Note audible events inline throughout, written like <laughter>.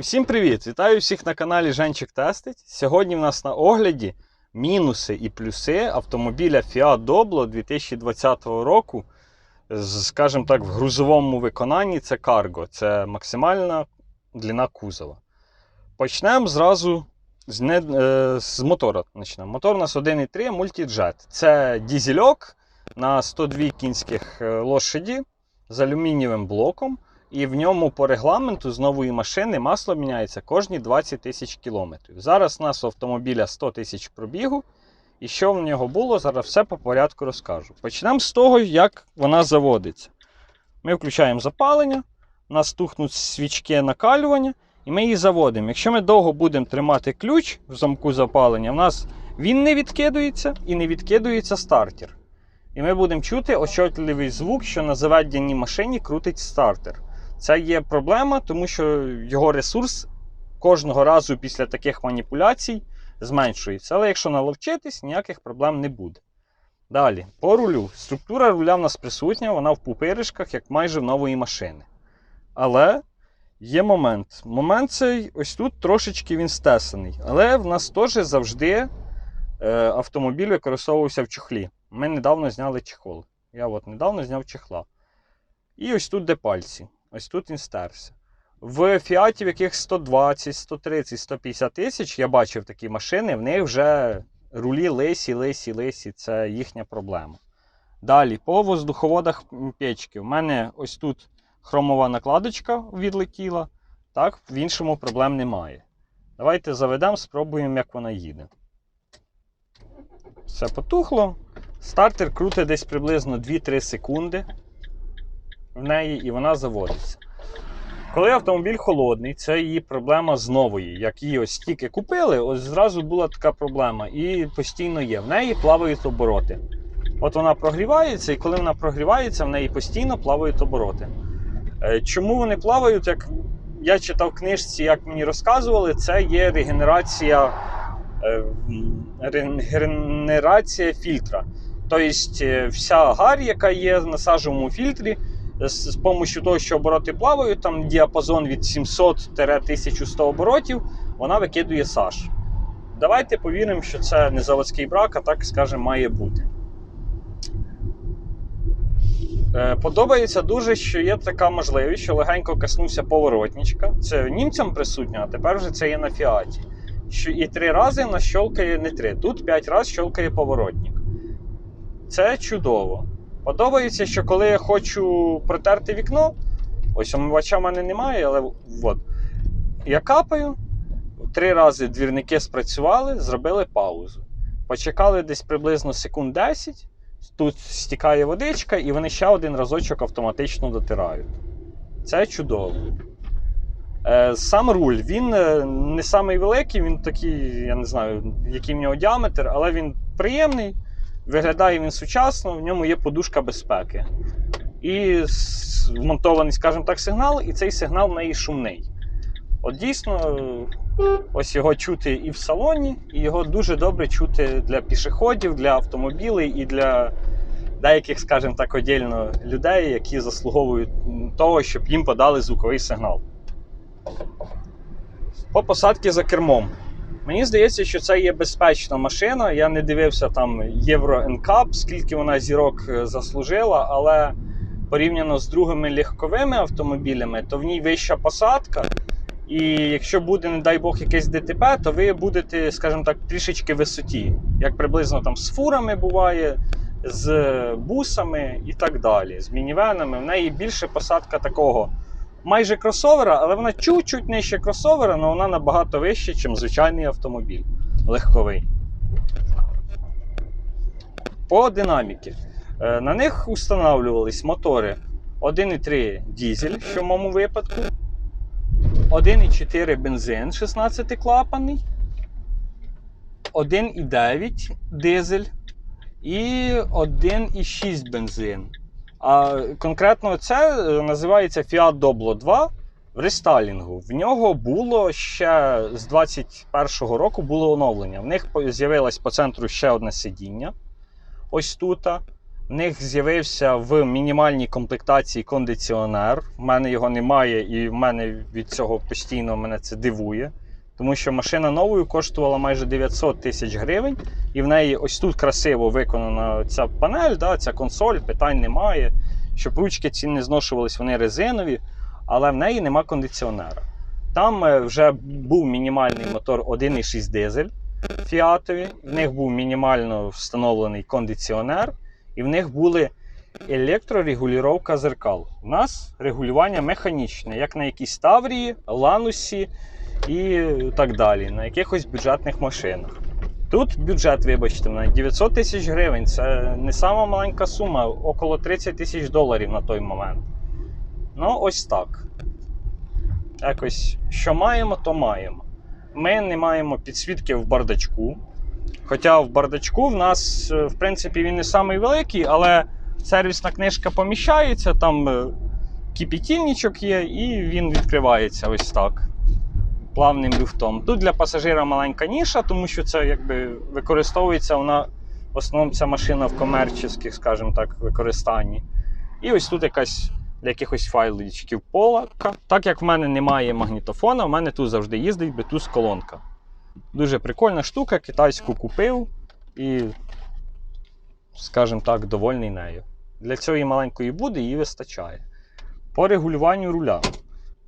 Усім привіт! Вітаю всіх на каналі Женчик Тестить. Сьогодні в нас на огляді мінуси і плюси автомобіля Fiat Doblo 2020 року. Скажімо так, в грузовому виконанні це Cargo. Це максимальна длина кузова. Почнемо зразу з, не, е, з мотора. Почнемо. Мотор у нас 1.3 Multijet. Це дізельок на 102 кінських е, лошаді з алюмінієвим блоком. І в ньому по регламенту з нової машини масло міняється кожні 20 тисяч кілометрів. Зараз у нас у автомобіля 100 тисяч пробігу. І що в нього було, зараз все по порядку розкажу. Почнемо з того, як вона заводиться. Ми включаємо запалення, у нас тухнуть свічки накалювання, і ми її заводимо. Якщо ми довго будемо тримати ключ в замку запалення, в нас він не відкидується і не відкидується стартер. І ми будемо чути отчетливий звук, що на заведеній машині крутить стартер. Це є проблема, тому що його ресурс кожного разу після таких маніпуляцій зменшується. Але якщо наловчитись, ніяких проблем не буде. Далі, по рулю. Структура руля в нас присутня, вона в пупиришках, як майже в нової машини. Але є момент. Момент цей ось тут трошечки він стесаний. Але в нас теж завжди е, автомобіль використовувався в чохлі. Ми недавно зняли чехол. Я от недавно зняв чехла. І ось тут де пальці. Ось тут він стерся. В Фіаті, в яких 120, 130, 150 тисяч, я бачив такі машини, в них вже рулі лисі, лисі, лисі. Це їхня проблема. Далі, по воздуховодах печки. У мене ось тут хромова накладочка відлетіла. Так, в іншому проблем немає. Давайте заведемо, спробуємо, як вона їде. Все потухло. Стартер крутить десь приблизно 2-3 секунди в неї і вона заводиться. Коли автомобіль холодний, це її проблема з нової. Як її ось тільки купили, ось зразу була така проблема і постійно є. В неї плавають обороти. От вона прогрівається, і коли вона прогрівається, в неї постійно плавають обороти. Е, Чому вони плавають? Як я читав в книжці, як мені розказували, це є регенерація, е, регенерація фільтра. Тобто е, вся гарь, яка є на сажовому фільтрі, з, з допомогою того, що обороти плавають, там діапазон від 700-1100 оборотів, вона викидує саж. Давайте повіримо, що це не заводський брак, а так скажемо, має бути. Е, Подобається дуже, що є така можливість, що легенько коснувся поворотничка. Це німцям присутньо, а тепер вже це є на фіаті. Що і три рази нас щолкає не три. Тут п'ять разів щолкає поворотник. Це чудово. Подобається, що коли я хочу протерти вікно, ось омивача в мене немає, але от, я капаю, три рази двірники спрацювали, зробили паузу. Почекали десь приблизно секунд 10, тут стікає водичка, і вони ще один разочок автоматично дотирають. Це чудово. Е, Сам руль, він е, не самий великий, він такий, я не знаю, який в нього діаметр, але він приємний. Виглядає він сучасно, в ньому є подушка безпеки. І вмонтований, скажімо так, сигнал, і цей сигнал в неї шумний. От дійсно, ось його чути і в салоні, і його дуже добре чути для пішоходів, для автомобілів і для деяких, скажімо так, отдільно людей, які заслуговують того, щоб їм подали звуковий сигнал. По посадці за кермом. Мені здається, що це є безпечна машина. Я не дивився там Євро NCAP, скільки вона зірок е, заслужила, але порівняно з другими легковими автомобілями, то в ній вища посадка. І якщо буде, не дай Бог, якесь ДТП, то ви будете, скажімо так, трішечки висоті, як приблизно там з фурами буває, з бусами і так далі, з мінівенами. В неї більше посадка такого майже кросовера, але вона чуть-чуть нижче кросовера, але вона набагато вища, ніж звичайний автомобіль легковий. По динаміки. Е, На них встановлювались мотори 1,3 дізель, що в моєму випадку, 1,4 бензин 16-клапаний, 1,9 дизель і 1,6 бензин. А конкретно це е, називається Fiat Doblo 2 в рестайлінгу. В нього було ще з 21-го року було оновлення. В них з'явилось по центру ще одне сидіння. Ось тут. В них з'явився в мінімальній комплектації кондиціонер. В мене його немає, і в мене від цього постійно мене це дивує. Тому що машина новою коштувала майже 900 тисяч гривень, і в неї ось тут красиво виконана ця панель, да, ця консоль, питань немає. Щоб ручки ці не зношувались, вони резинові, але в неї нема кондиціонера. Там е, вже був мінімальний мотор 1,6 дизель фіатові, в них був мінімально встановлений кондиціонер, і в них були електрорегулювання зеркал. У нас регулювання механічне, як на якійсь Таврії, Ланусі і так далі, на якихось бюджетних машинах. Тут бюджет, вибачте, мене 900 тисяч гривень. Це не сама маленька сума, около 30 тисяч доларів на той момент. Ну, ось так. Якось, що маємо, то маємо. Ми не маємо підсвітки в бардачку. Хоча в бардачку в нас, е, в принципі, він не самий великий, але сервісна книжка поміщається, там е, кипітільничок є, і він відкривається ось так. Плавним люфтом. Тут для пасажира маленька ніша, тому що це якби використовується вона в основному ця машина в комерційних, скажімо так, використанні. І ось тут якась для якихось файличків полка. Так як в мене немає магнітофона, в мене тут завжди їздить Bluetooth колонка. Дуже прикольна штука, китайську купив і, скажімо так, довольний нею. Для цієї маленької буди її вистачає. По регулюванню руля.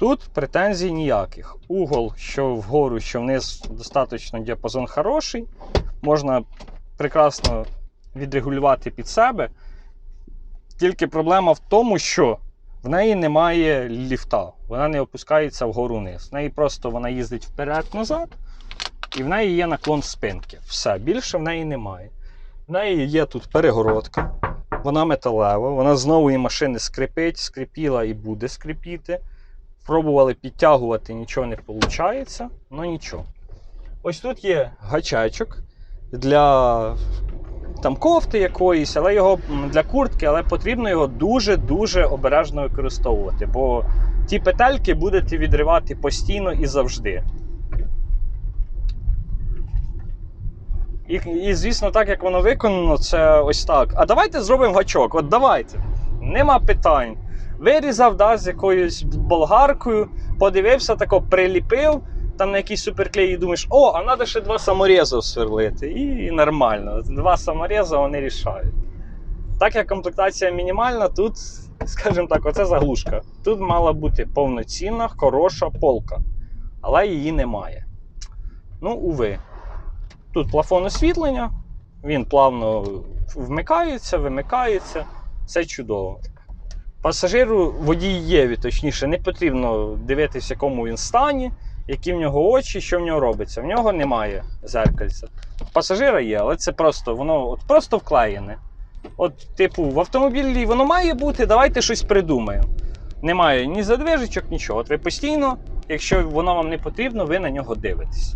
Тут претензій ніяких. Угол, що вгору, що вниз, достатньо діапазон хороший. Можна прекрасно відрегулювати під себе. Тільки проблема в тому, що в неї немає ліфта, вона не опускається вгору вниз. В неї просто вона їздить вперед-назад, і в неї є наклон спинки. Все, більше в неї немає. В неї є тут перегородка, вона металева, вона з нової машини скрипить, скрипіла і буде скрипіти. Пробували підтягувати, нічого не виходить, ну нічого. Ось тут є гачачок для там кофти якоїсь, але його для куртки, але потрібно його дуже-дуже обережно використовувати, бо ті петельки будете відривати постійно і завжди. І, і звісно, так як воно виконано, це ось так. А давайте зробимо гачок. От давайте. Нема питань. Вирізав да, з якоюсь болгаркою, подивився, тако приліпив там на якийсь суперклей і думаєш, о, а треба ще два саморези сверлити. І нормально. Два саморези вони рішають. Так як комплектація мінімальна, тут, <laughs> скажімо так, оце заглушка. Тут мала бути повноцінна, хороша полка, але її немає. Ну, уви. Тут плафон освітлення, він плавно вмикається, вимикається, все чудово. Пасажиру водієві, точніше, не потрібно дивитися, якому він стані, які в нього очі, що в нього робиться. В нього немає зеркальця. Пасажира є, але це просто воно от просто вклеєне. От, типу, в автомобілі воно має бути, давайте щось придумаємо. Немає ні задвижечок, нічого. От ви постійно, якщо воно вам не потрібно, ви на нього дивитесь.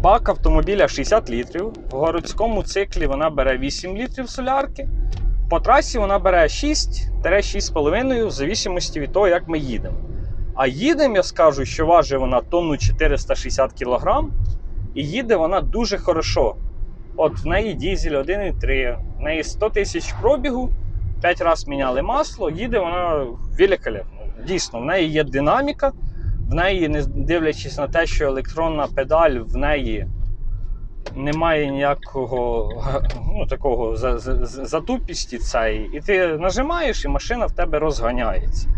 Бак автомобіля 60 літрів. В городському циклі вона бере 8 літрів солярки. По трасі вона бере 6-6,5 в зависимості від того, як ми їдемо. А їдемо, я скажу, що важить вона тонну 460 кг, і їде вона дуже хорошо. От в неї дізель 1,3, в неї 100 тисяч пробігу, 5 разів міняли масло, їде вона великолепно. Дійсно, в неї є динаміка, в неї, не дивлячись на те, що електронна педаль в неї немає ніякого <laughs> ну, такого за- за- за- затупісті цієї. І ти нажимаєш, і машина в тебе розганяється.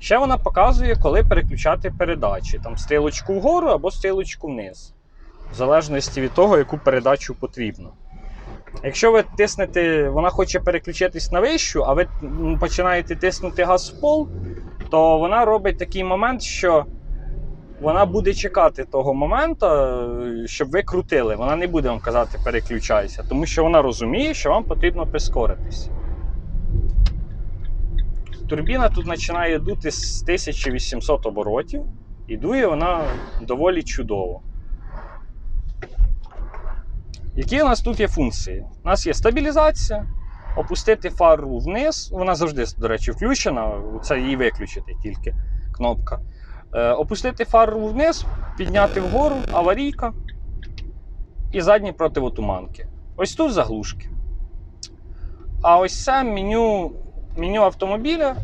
Ще вона показує, коли переключати передачі. Там стрілочку вгору або стрілочку вниз. В залежності від того, яку передачу потрібно. Якщо ви тиснете, вона хоче переключитись на вищу, а ви починаєте тиснути газ в пол, то вона робить такий момент, що вона буде чекати того моменту, е, щоб ви крутили. Вона не буде вам казати переключайся, тому що вона розуміє, що вам потрібно прискоритись. Турбіна тут починає дути з 1800 оборотів, і дує вона доволі чудово. Які у нас тут є функції? У нас є стабілізація, опустити фару вниз. Вона завжди, до речі, включена, це її виключити тільки кнопка. Е, опустити фару вниз, підняти вгору, аварійка і задні противотуманки. Ось тут заглушки. А ось це меню, меню автомобіля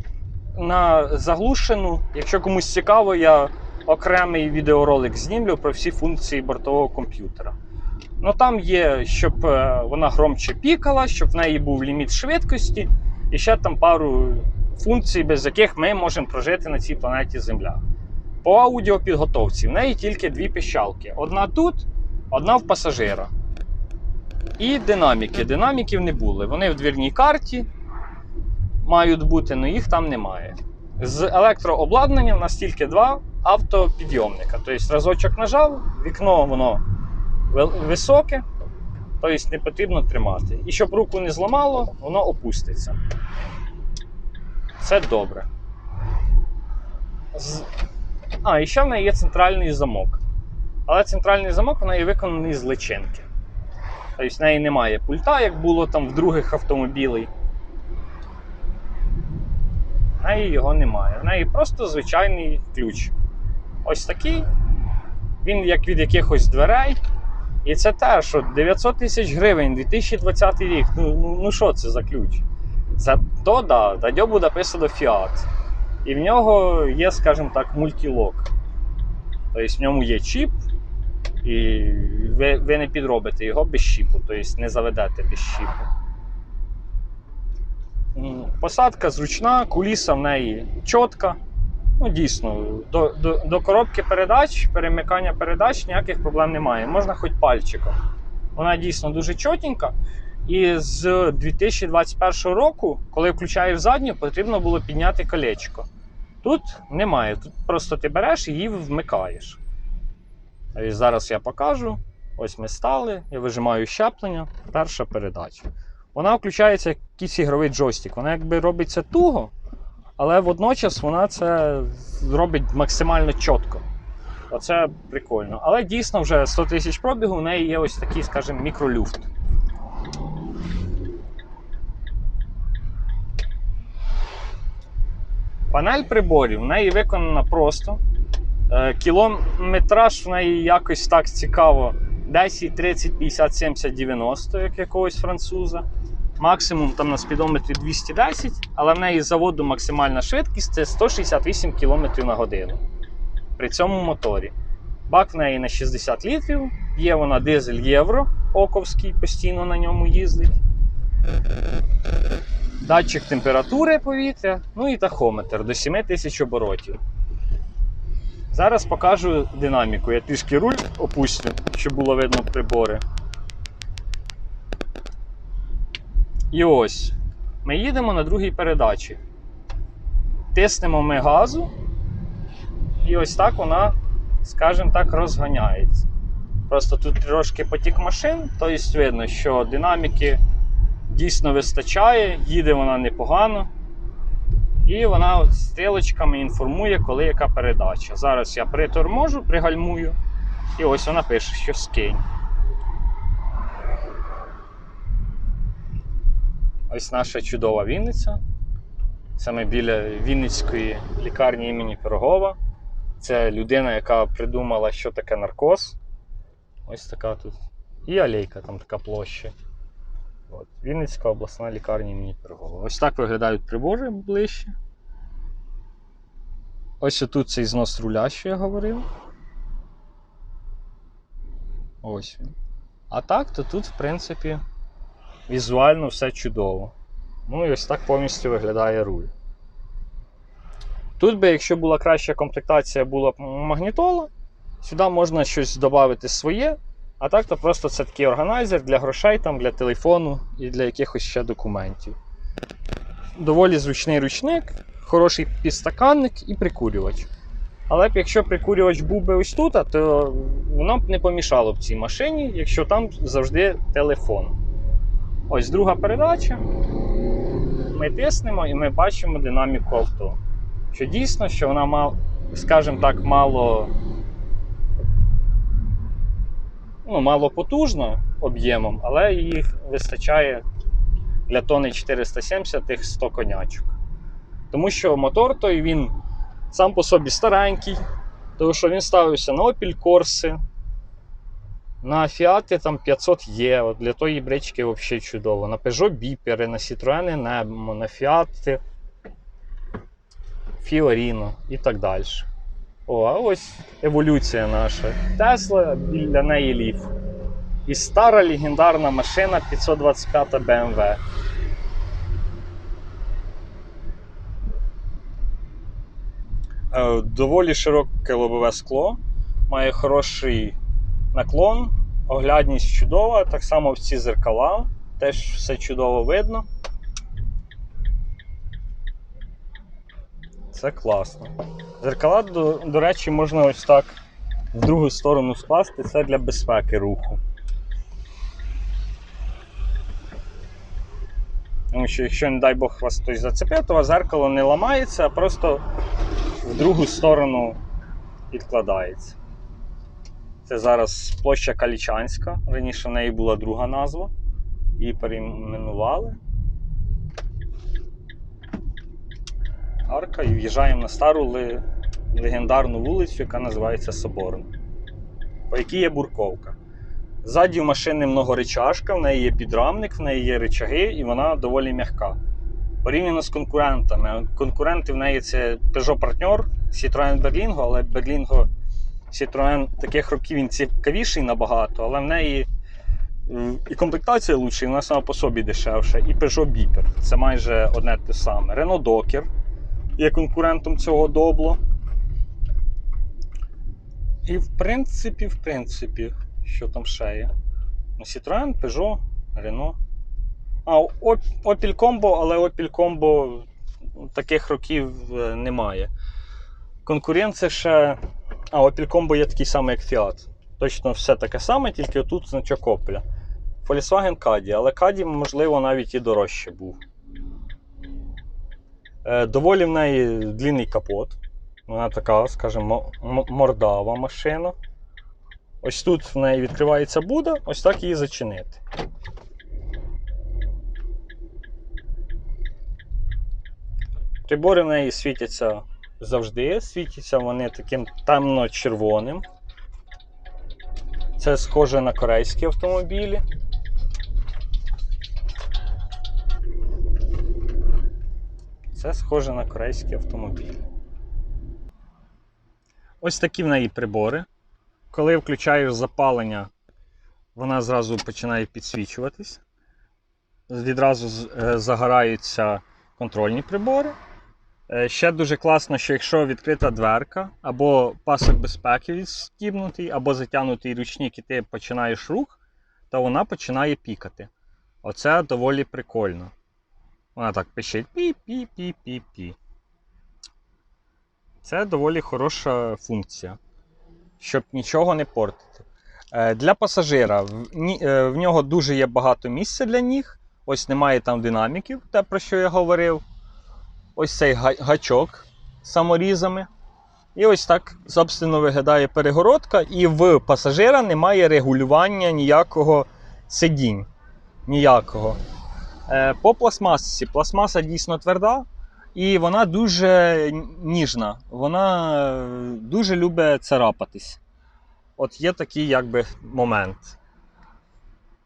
на заглушену. Якщо комусь цікаво, я окремий відеоролик знімлю про всі функції бортового комп'ютера. Ну там є, щоб е, вона громче пікала, щоб в неї був ліміт швидкості, і ще там пару функцій, без яких ми можемо прожити на цій планеті Земля. По аудіопідготовці в неї тільки дві піщалки: одна тут, одна в пасажира. І динаміки. Динаміків не були. Вони в двірній карті мають бути, але їх там немає. З електрообладнанням у нас тільки два автопідйомника. Тобто разочок нажав, вікно воно високе, тобто не потрібно тримати. І щоб руку не зламало, воно опуститься. Це добре. А, і ще в неї є центральний замок. Але центральний замок в неї виконаний з личинки. Тобто в неї немає пульта, як було там в других автомобілей. В неї його немає. В неї просто звичайний ключ. Ось такий. Він як від якихось дверей. І це те, що 900 тисяч гривень 2020 рік. Ну, ну, ну що це за ключ? Це то да, на ньому написано Fiat. І в нього є, скажімо так, мультілок. Тобто в ньому є чіп, і ви, ви не підробите його без чіпу, тобто не заведете без чіпу. Посадка зручна, куліса в неї чітка. Ну, дійсно, до, до, до коробки передач, перемикання передач ніяких проблем немає. Можна хоч пальчиком. Вона дійсно дуже чотенька. І з 2021 року, коли включаєш задню, потрібно було підняти колечко. Тут немає. Тут просто ти береш і її вмикаєш. І зараз я покажу. Ось ми стали, я вижимаю щеплення, перша передача. Вона включається як якийсь ігровий джойстик. Вона якби робиться туго, але водночас вона це робить максимально чітко. Оце прикольно. Але дійсно вже 100 тисяч пробігу, у неї є ось такий, скажімо, мікролюфт. Панель приборів в неї виконана просто. Е, Кілометраж в неї якось так цікаво. 10, 30, 50, 70, 90, як якогось француза. Максимум там на спідометрі 210, але в неї з заводу максимальна швидкість це 168 км на годину при цьому моторі. Бак в неї на 60 літрів, є вона дизель Євро, Оковський, постійно на ньому їздить. Датчик температури повітря, ну і тахометр до 7000 оборотів. Зараз покажу динаміку. Я трішки руль опустю, щоб було видно прибори. І ось. Ми їдемо на другій передачі. Тиснемо ми газу, і ось так вона, скажімо так, розганяється. Просто тут трошки потік машин, тобто видно, що динаміки дійсно вистачає, їде вона непогано. І вона стрілочками інформує, коли яка передача. Зараз я приторможу, пригальмую, і ось вона пише, що скинь. Ось наша чудова Вінниця. Саме біля Вінницької лікарні імені Пирогова. Це людина, яка придумала, що таке наркоз. Ось така тут. І алейка, там така площа. От. Вінницька обласна лікарня імені Пирогова. Ось так виглядають прибори ближче. Ось тут цей знос руля, що я говорив. Ось він. А так, то тут, в принципі, візуально все чудово. Ну і ось так повністю виглядає руль. Тут би, якщо була краща комплектація, була б магнітола, сюди можна щось додати своє, а так то просто це такий органайзер для грошей, там, для телефону і для якихось ще документів. Доволі зручний ручник, хороший підстаканник і прикурювач. Але б якщо прикурювач був би ось тут, то воно б не помішало б цій машині, якщо там завжди телефон. Ось друга передача. Ми тиснемо і ми бачимо динаміку авто. Що дійсно, що вона мал, скажімо так, мало, ну, мало потужна об'ємом, але її вистачає для тони 470 тих 100 конячок. Тому що мотор той він сам по собі старенький, тому що він ставився на Opel Corsa. На Фіаті там 500 є, от для тої брички взагалі чудово. На Peugeot біпери, на Citroen Nemo, на Fiat Fiorino і так далі. О, а ось еволюція наша. Тесла біля неї ліф. І стара легендарна машина 525 BMW. Е, Доволі широке лобове скло, має хороший наклон, оглядність чудова, так само всі зеркала, теж все чудово видно. Це класно. Зеркала, до, до речі, можна ось так в другу сторону скласти, це для безпеки руху. Тому що якщо, не дай Бог, вас хтось зацепив, то зеркало не ламається, а просто в другу сторону відкладається. Це зараз площа Калічанська. Раніше в неї була друга назва. Її перейменували. Арка і в'їжджаємо на стару легендарну вулицю, яка називається Соборна, по якій є бурковка. Ззаді в машини многоречашка, в неї є підрамник, в неї є речаги і вона доволі м'яка. Порівняно з конкурентами. Конкуренти в неї це Peugeot Partner, Citroën Berlingo, але Berlingo Citroën таких років він цікавіший набагато, але в неї і комплектація лучша, і вона сама по собі дешевша. І Peugeot Beeper. Це майже одне те саме. Renault Docker є конкурентом цього добло. І в принципі, в принципі, що там ще є? Ну, Citroën, Peugeot, Renault. А, Op- Opel Combo, але Opel Combo таких років е, немає. Конкуренція ще. А, Opel Combo є такий самий, як Fiat. Точно все таке саме, тільки тут значок Opel. Volkswagen Caddy, але Caddy, можливо, навіть і дорожче був. Е, доволі в неї длинний капот. Вона така, скажімо, мордава машина. Ось тут в неї відкривається буда, ось так її зачинити. Прибори в неї світяться завжди, світяться вони таким темно-червоним. Це схоже на корейські автомобілі. Це схоже на корейські автомобілі. Ось такі в неї прибори. Коли включаєш запалення, вона зразу починає підсвічуватись. Відразу е, загораються контрольні прибори. Е, Ще дуже класно, що якщо відкрита дверка, або пасок безпеки відстібнутий, або затягнутий ручник, і ти починаєш рух, то вона починає пікати. Оце доволі прикольно. Вона так пищить пі-пі-пі-пі-пі. Це доволі хороша функція, щоб нічого не портити. Е, Для пасажира е, в нього дуже є багато місця для ніг. Ось немає там динаміків, те про що я говорив. Ось цей гачок з саморізами. І ось так, собственно, виглядає перегородка, і в пасажира немає регулювання ніякого сидінь. Ніякого. Е, По пластмасі. Пластмаса дійсно тверда, і вона дуже ніжна. Вона е, дуже любить царапатись. От є такий якби момент.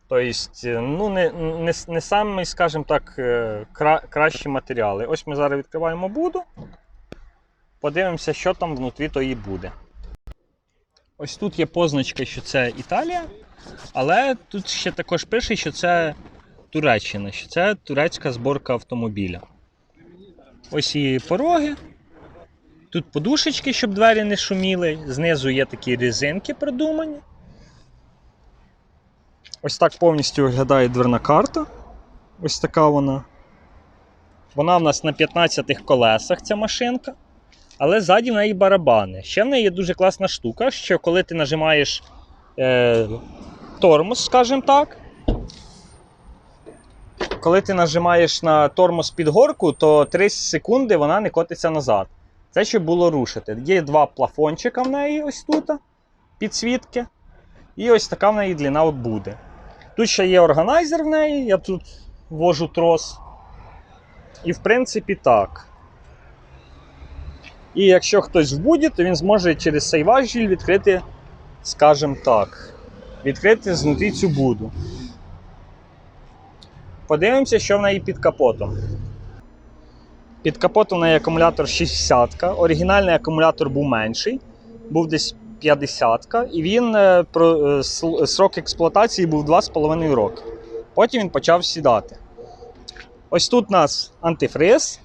Тобто, ну, не, не, не самий, скажімо так, е, кра, кращі матеріали. Ось ми зараз відкриваємо буду. Подивимося, що там внутрі тої буде. Ось тут є позначка, що це Італія, але тут ще також пише, що це Туреччина, що це турецька зборка автомобіля. Ось і пороги. Тут подушечки, щоб двері не шуміли. Знизу є такі резинки продумані. Ось так повністю виглядає дверна карта. Ось така вона. Вона в нас на 15 колесах, ця машинка. Але ззаді в неї барабани. Ще в неї є дуже класна штука, що коли ти нажимаєш е, тормоз, скажімо так. Коли ти нажимаєш на тормоз під горку, то 3 секунди вона не котиться назад. Це щоб було рушити. Є два плафончика в неї ось тут, підсвітки. І ось така в неї длина буде. Тут ще є органайзер в неї, я тут ввожу трос. І в принципі так. І якщо хтось вбудє, то він зможе через цей важіль відкрити, скажімо так, відкрити знутрі цю буду. Подивимося, що в неї під капотом. Під капотом в неї акумулятор 60 Оригінальний акумулятор був менший, був десь 50 і він е, про, е, срок експлуатації був 2,5 роки. Потім він почав сідати. Ось тут у нас антифриз.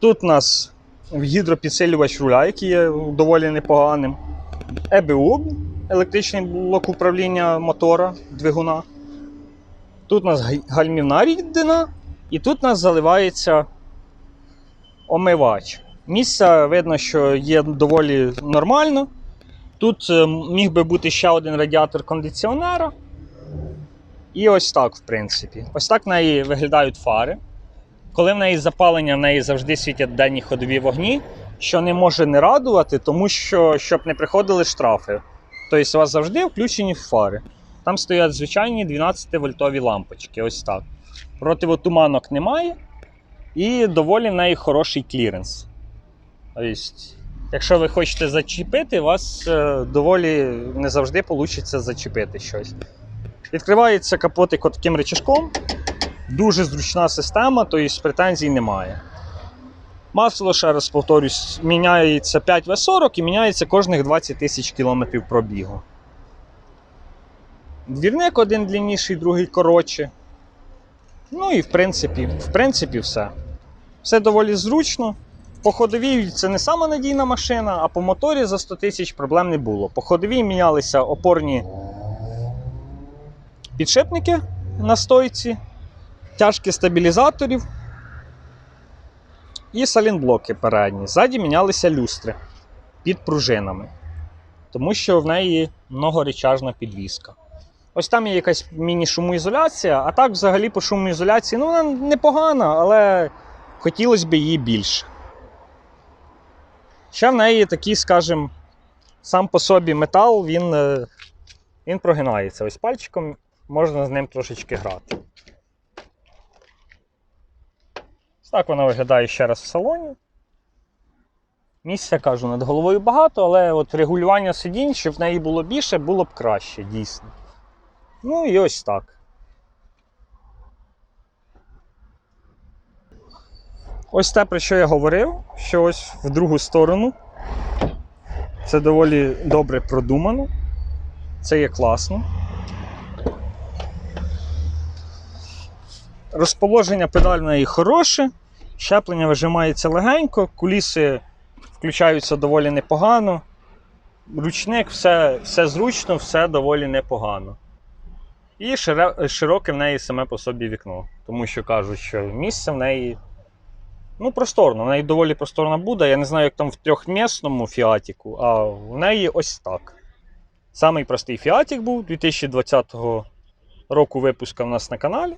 Тут у нас гідропідсилювач руля, який є доволі непоганим. ЕБУ, електричний блок управління мотора, двигуна. Тут у нас гальмівна рідина, і тут у нас заливається омивач. Місце видно, що є доволі нормально. Тут е, міг би бути ще один радіатор кондиціонера. І ось так, в принципі. Ось так в неї виглядають фари. Коли в неї запалення, в неї завжди світять денні ходові вогні, що не може не радувати, тому що щоб не приходили штрафи. Тобто у вас завжди включені фари. Там стоять звичайні 12-вольтові лампочки. Ось так. Противотуманок немає. І доволі в неї хороший кліренс. Тобто, якщо ви хочете зачепити, у вас е, доволі не завжди вийде зачепити щось. Відкривається капотик таким речашком. Дуже зручна система, тобто претензій немає. Масло, ще раз повторюсь, міняється 5В40 і міняється кожних 20 тисяч кілометрів пробігу. Двірник один длинніший, другий коротший. Ну і в принципі, в принципі, все. Все доволі зручно. По ходовій це не сама надійна машина, а по моторі за 100 тисяч проблем не було. По ходовій мінялися опорні підшипники на стойці, тяжкі стабілізаторів і салінблоки передні. Ззаді мінялися люстри під пружинами, тому що в неї многоречажна підвіска. Ось там є якась міні-шумоізоляція, а так взагалі по шумоізоляції ну, вона непогана, але хотілося б її більше. Ще в неї такий, скажімо, сам по собі метал, він, е, він прогинається. Ось пальчиком можна з ним трошечки грати. Ось так вона виглядає ще раз в салоні. Місця кажу, над головою багато, але от регулювання сидінь, щоб в неї було більше, було б краще, дійсно. Ну і ось так. Ось те, про що я говорив, що ось в другу сторону. Це доволі добре продумано. Це є класно. Розположення педаль в неї хороше, щеплення вижимається легенько, куліси включаються доволі непогано. Ручник, все, все зручно, все доволі непогано. І широке в неї саме по собі вікно. Тому що кажуть, що місце в неї ну, просторно, в неї доволі просторна буде. Я не знаю, як там в трьохмісному фіатіку, а в неї ось так. Самий простий фіатік був 2020 року випуска в нас на каналі.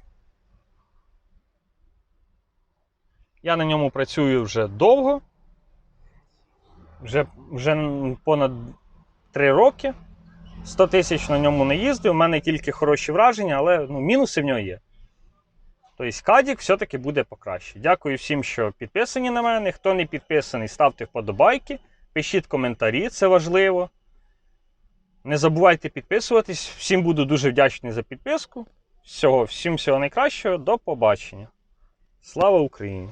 Я на ньому працюю вже довго. Вже, вже понад 3 роки. 100 тисяч на ньому не їздив, у мене тільки хороші враження, але ну, мінуси в нього є. Тобто кадік все-таки буде покраще. Дякую всім, що підписані на мене. Хто не підписаний, ставте вподобайки, пишіть коментарі, це важливо. Не забувайте підписуватись. Всім буду дуже вдячний за підписку. Всього, всім всього найкращого, до побачення. Слава Україні!